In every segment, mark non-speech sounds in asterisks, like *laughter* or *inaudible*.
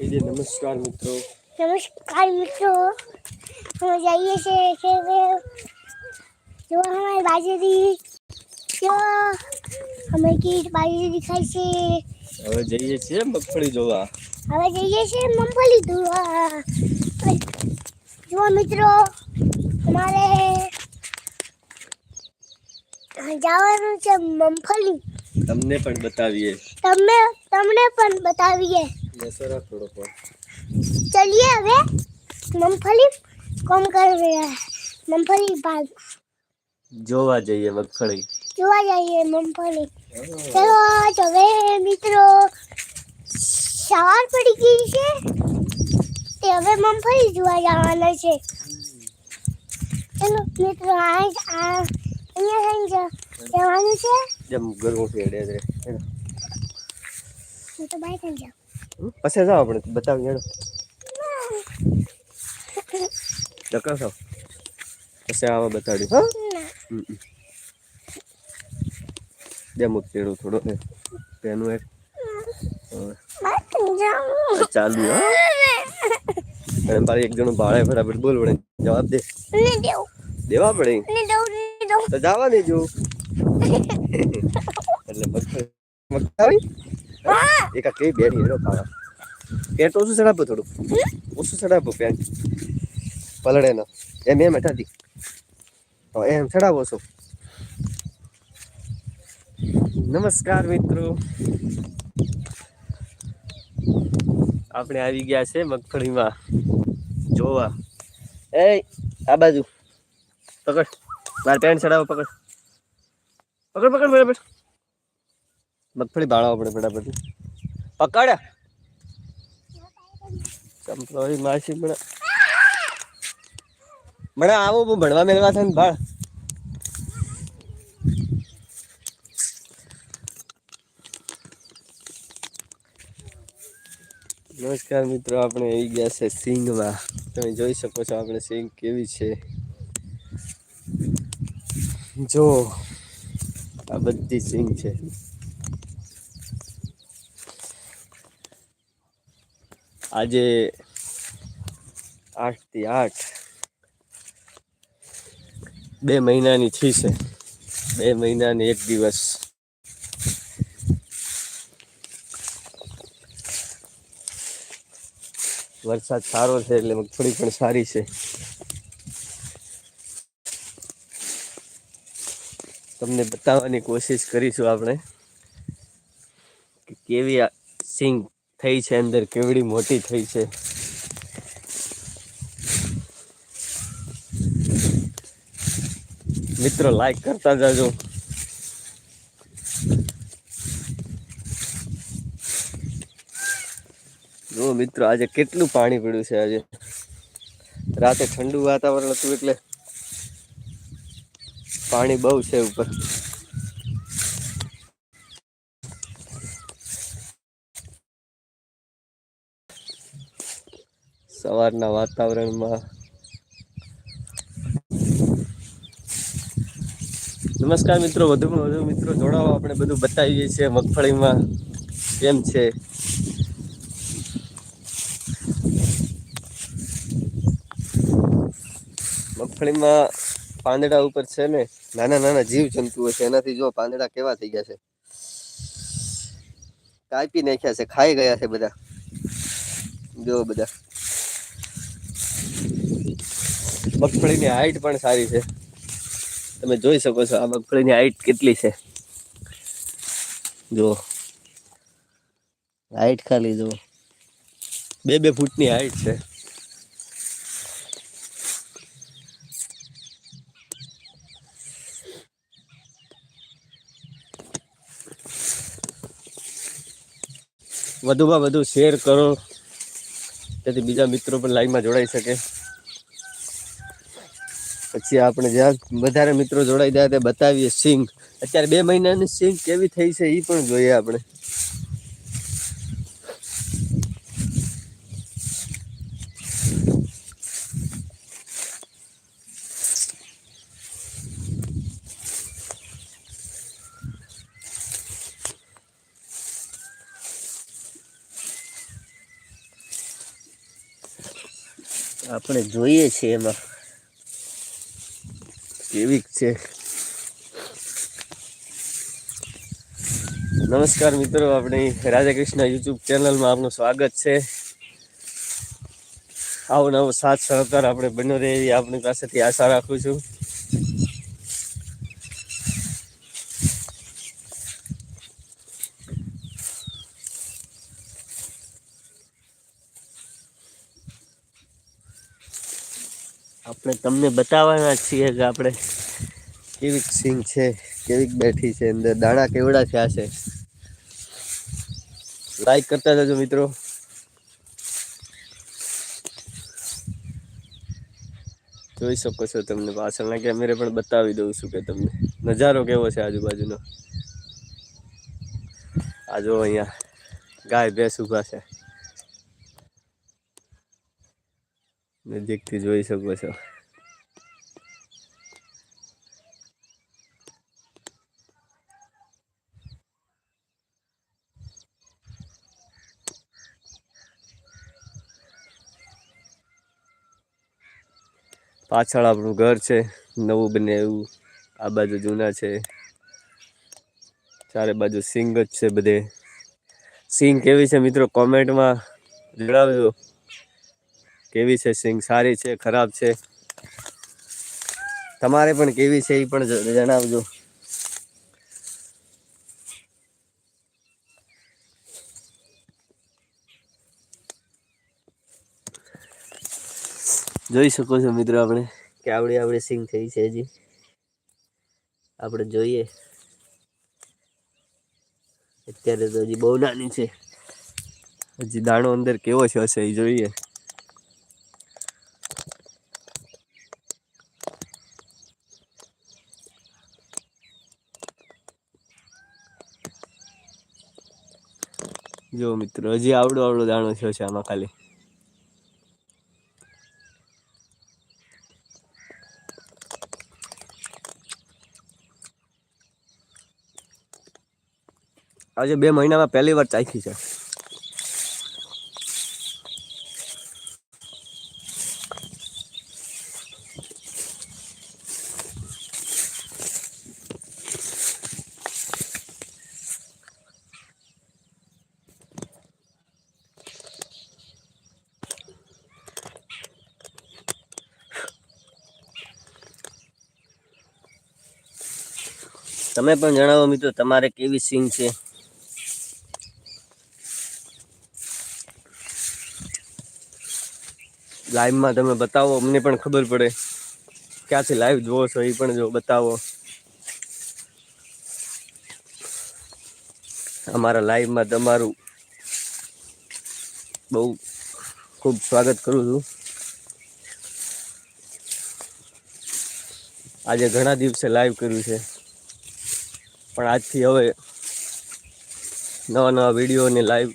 કહી દે નમસ્કાર મિત્રો નમસ્કાર મિત્રો हम जाइए से खेल जो हमारी बाजरी जो हमें की बाजरी दिखाई से હવે જઈએ છીએ મગફળી જોવા હવે જઈએ છે મમફળી ધોવા જો મિત્રો અમારે જવાનું છે મમફળી તમને પણ બતાવીએ તમે તમને પણ બતાવીએ બેસો રાખ થોડો પર ચલિए હવે. મમફળી કોમ કરવી? મમફળી બાદ જોવા જઈએ મગફળી. જોવા જઈએ મમફળી ચલો તો હવે મિત્રો સવાર પડી ગઈ છે. તે હવે મમફળી જોવા જવાના છે. ચલો મિત્રો આજ આ અહીંયા જઈ જવાનું છે. જમ ગરમ ફેડે છે તો બાય થઈ જાઓ પછી જાઓ આપણે બતાવી હેડો. ખાઓ પછી આવા બતાડ્યું હા? ના મુક પેડું થોડો ને તેનું એક. ચાલુ હા. અને મારે એક જણું ભાડે બરાબર બોલ વડે જવાબ દે. દેવા પડે. તો જવા દેજો. *laughs* એટલે મગફળી મગફળી એક આ કઈ બેરી હેડો ખાવા. પેટ ઓછું ચડાવો થોડું. ઓછું ચડાવો પેન. પલળે ના એમ એમ હેઠાથી હવે એમ ચડાવો છો. નમસ્કાર મિત્રો. આપણે આવી ગયા છે મગફળીમાં. જોવા. એ આ બાજુ. પકડ. મારે પેન્ટ ચડાવો પકડ. પકડ પકડ બરાબર મગફળી બાળાવો પડે ફટાફટ પકડ. ચંપલોરી માસી મને મને આવો હું ભણવા મેળવા છે ને ભાળ નમસ્કાર મિત્રો, આપણે આવી ગયા છે સિંગમાં. તમે જોઈ શકો છો આપણે સિંગ કેવી છે. જો, આ બધી સિંગ છે. આજે આઠથી આઠ. બે મહિનાની થી છે બે મહિનાની એક દિવસ. વરસાદ સારો છે એટલે મગફળી પણ સારી છે. તમને બતાવવાની કોશિશ કરીશું આપણે કે કેવી સિંગ થઈ છે અંદર, કેવડી મોટી થઈ છે. મિત્રો લાઈક કરતા જાજો. જો મિત્રો, આજે કેટલું પાણી પડ્યું છે આજે. રાતે ઠંડુ વાતાવરણ હતું એટલે પાણી બહુ છે ઉપર. સવારના વાતાવરણમાં. નમસ્કાર મિત્રો, વધુમાં વધુ મિત્રો, જોડાવો આપણે બધું બતાવીએ છીએ મગફળીમાં. કેમ છે? મગફળીમાં પાંદડા ઉપર છે ને, નાના નાના જીવ જંતુઓ છે. એનાથી જો પાંદડા કેવા થઈ ગયા છે? કાપી નાખ્યા છે, ખાઈ ગયા છે બધા. જો બધા. મગફળીની હાઈટ પણ સારી છે. તમે જોઈ શકો છો આ મગફળીની હાઈટ કેટલી છે. જો હાઈટ ખાલી જુઓ. બે બે ફૂટની હાઈટ છે. વધુમાં વધુ શેર કરો. તેથી બીજા મિત્રો પણ લાઈનમાં જોડાઈ શકે. પછી આપણે જ્યાં વધારે મિત્રો જોડાઈ જાય તે બતાવીએ સિંગ. અત્યારે બે મહિનાની સિંગ કેવી થઈ છે એ પણ જોઈએ આપણે. આપણે જોઈએ છીએ એમાં. કેવી છે? નમસ્કાર મિત્રો, આપણી રાધાકૃષ્ણ યુટ્યુબ ચેનલમાં આપનું સ્વાગત છે. આવો નવો સાથ સહકાર આપણે બન્યો રહે એવી આપણી પાસેથી આશા રાખું છું. આપણે તમને બતાવવાના છીએ કે આપણે કેવીક સિંગ છે, કેવીક બેઠી છે અંદર. દાણા કેવડા થયા છે? લાઈક કરતા જજો મિત્રો. જોઈ શકો છો તમને પાછળના કેમેરે પણ બતાવી દઉં છું કે તમને. નજારો કેવો છે આજુબાજુનો? આ જો અહીંયા ગાય ભેંસ ઊભા છે. નજીકથી જોઈ શકો છો. પાછળ આપણું ઘર છે, નવું બને એવું, આ બાજુ જૂના છે. ચારે બાજુ સિંગ જ છે બધે. સિંગ કેવી છે મિત્રો? કોમેન્ટમાં જણાવજો. કેવી છે સિંગ? સારી છે, ખરાબ છે? તમારે પણ કેવી છે એ પણ જણાવજો. જોઈ શકો છો મિત્રો આપણે. કે આવડી આવડી સિંગ થઈ છે હજી. આપણે જોઈએ. અત્યારે તો હજી બહુ નાની છે. હજી દાણો અંદર કેવો છે હશે એ જોઈએ. જો મિત્રો હજી આવડો આવડો દાણો થયો છે આમાં ખાલી. આજે બે મહિનામાં પહેલી વાર ચાખી છે. તમે પણ જણાવો મિત્રો, તમારે કેવી સિંગ છે? લાઈવમાં તમે બતાવો, અમને પણ ખબર પડે. ક્યાંથી લાઈવ જોવો છો એ પણ જો બતાવો. અમારા લાઈવમાં તમારું બહુ ખૂબ સ્વાગત કરું છું. આજે ઘણા દિવસે લાઈવ કર્યું છે. પણ આજથી હવે નવા નવા વીડિયો અને લાઈવ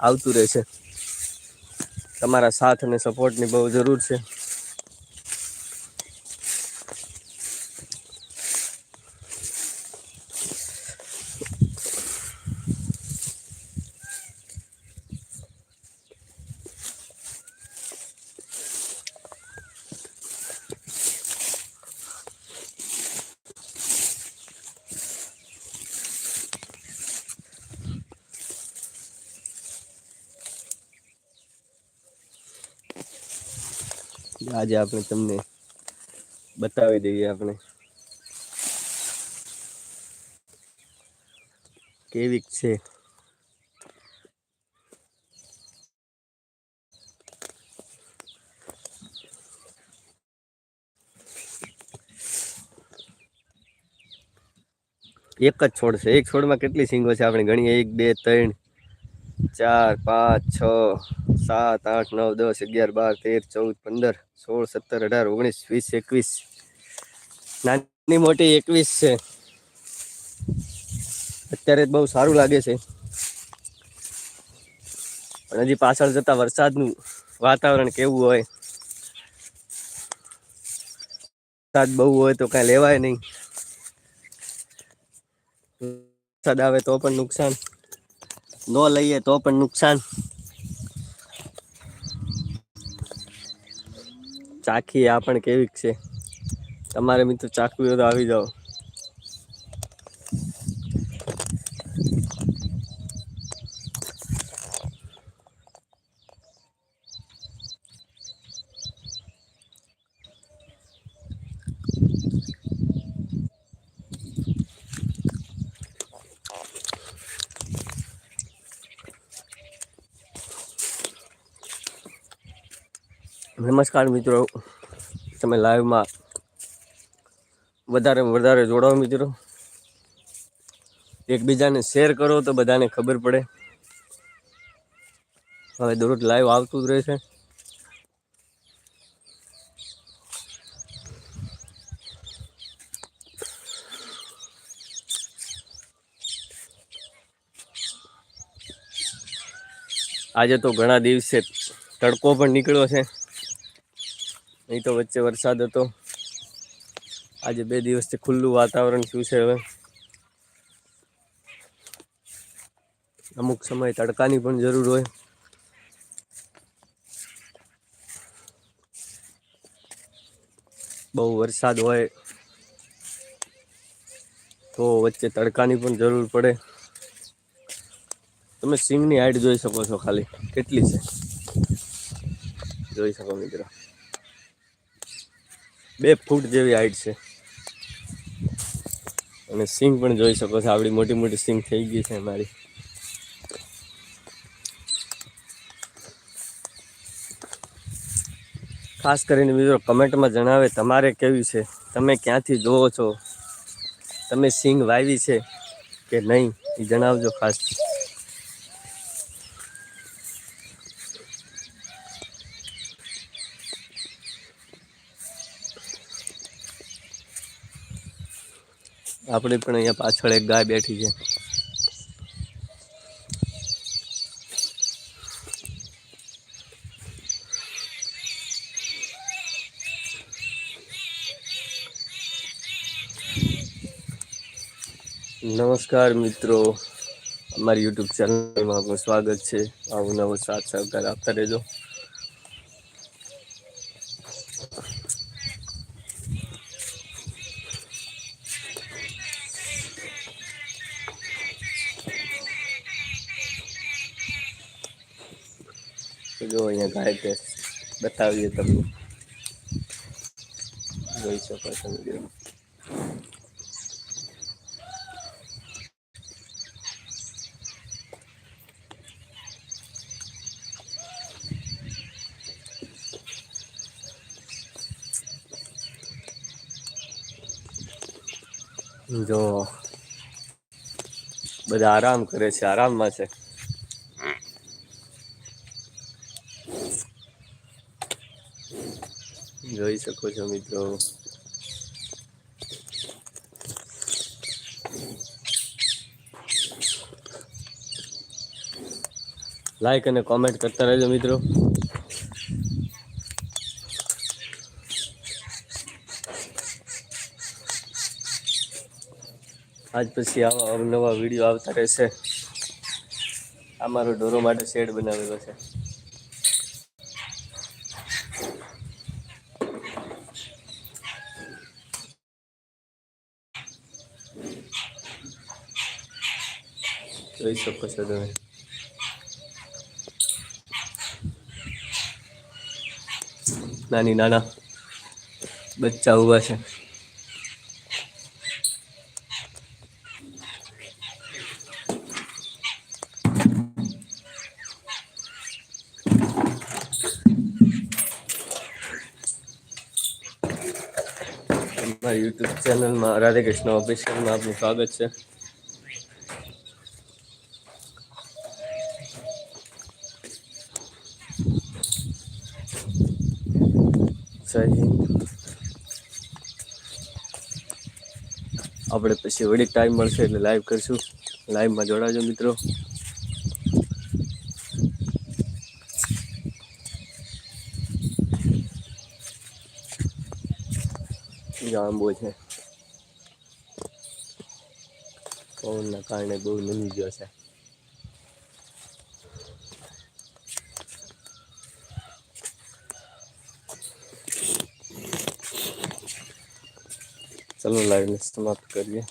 આવતું રહેશે તમારા સાથ અને સપોર્ટની બહુ જરૂર છે. આજે આપણે તમને બતાવી દઈએ આપણે. કેવી છે. એક જ છોડ છે. એક છોડમાં કેટલી સિંગો છે? આપણે ગણીએ. એક, બે, ત્રણ, ચાર, પાંચ, છ સાત, આઠ, નવ, દસ, અગિયાર, બાર, તેર, ચૌદ, પંદર, સોળ, સત્તર, અઢાર, ઓગણીસ, વીસ, એકવીસ. નાની મોટી એકવીસ છે. અત્યારે બહુ સારું લાગે છે. પણ હજી પાછળ જતા વરસાદનું વાતાવરણ કેવું હોય? વરસાદ બહુ હોય તો કાંઈ લેવાય નહીં. વરસાદ આવે તો પણ નુકસાન. ન લઈએ તો પણ નુકસાન. ચાખી આ પણ કેવી છે. તમારે મિત્રો ચાખવી હોય તો આવી જાઓ. નમસ્કાર મિત્રો. તમે લાઈવમાં વધારે વધારે જોડાઓ મિત્રો. એકબીજાને શેર કરો તો બધાને ખબર પડે. હવે દરરોજ લાઈવ આવતું જ રહેશે આજે તો ઘણા દિવસે તડકો પણ નીકળ્યો છે. નહીં તો વચ્ચે વરસાદ હતો. આજે બે દિવસથી ખુલ્લું વાતાવરણ થયું છે હવે. અમુક સમય તડકાની પણ જરૂર હોય. બહુ વરસાદ હોય તો વચ્ચે તડકાની પણ જરૂર પડે. તમે સિંગની હાઈટ જોઈ શકો છો ખાલી. કેટલી છે? જોઈ શકો મિત્રો. બે ફૂટ જેવી હાઈટ છે. અને સિંગ પણ જોઈ શકો છો આવડી મોટી મોટી સિંગ થઈ ગઈ છે મારી. ખાસ કરીને મિત્રો કમેન્ટમાં જણાવે તમારે કેવી છે? તમે ક્યાંથી જોવો છો? તમે સિંગ વાવી છે કે નહીં? એ જણાવજો ખાસ. આપણે પણ અહીંયા પાછળ એક ગાય બેઠી છે. નમસ્કાર મિત્રો. અમારી યુટ્યુબ ચેનલમાં આપનું સ્વાગત છે. આવું નવો સાથ સહકાર આપતા રહેજો. જો અહીંયા ગાય ભેંસ બતાવીએ તમને જોઈ શકો છો મિત્રો જો બધા આરામ કરે છે આરામમાં છે જોઈ શકો છો મિત્રો લાઈક અને કોમેન્ટ કરતા રહેજો મિત્રો. આજ પછી આવા અવનવા વીડિયો આવતા રહેશે. આ મારો ઢોરો માટે શેડ બનાવેલો છે. જોઈ શકો છો તમે નાની નાના બચ્ચા ઊભા છે મારી યુટ્યુબ ચેનલમાં રાધે કૃષ્ણ ઓફિશિયલમાં આપનું સ્વાગત છે જય હિન્દ આપણે પછી વળી ટાઈમ મળશે એટલે લાઈવ કરશું. લાઈવમાં જોડાજો મિત્રો. જાંબો છે. પવનના કારણે બહુ નમી ગયો છે. ચલો લાઈવને સમાપ્ત કરીએ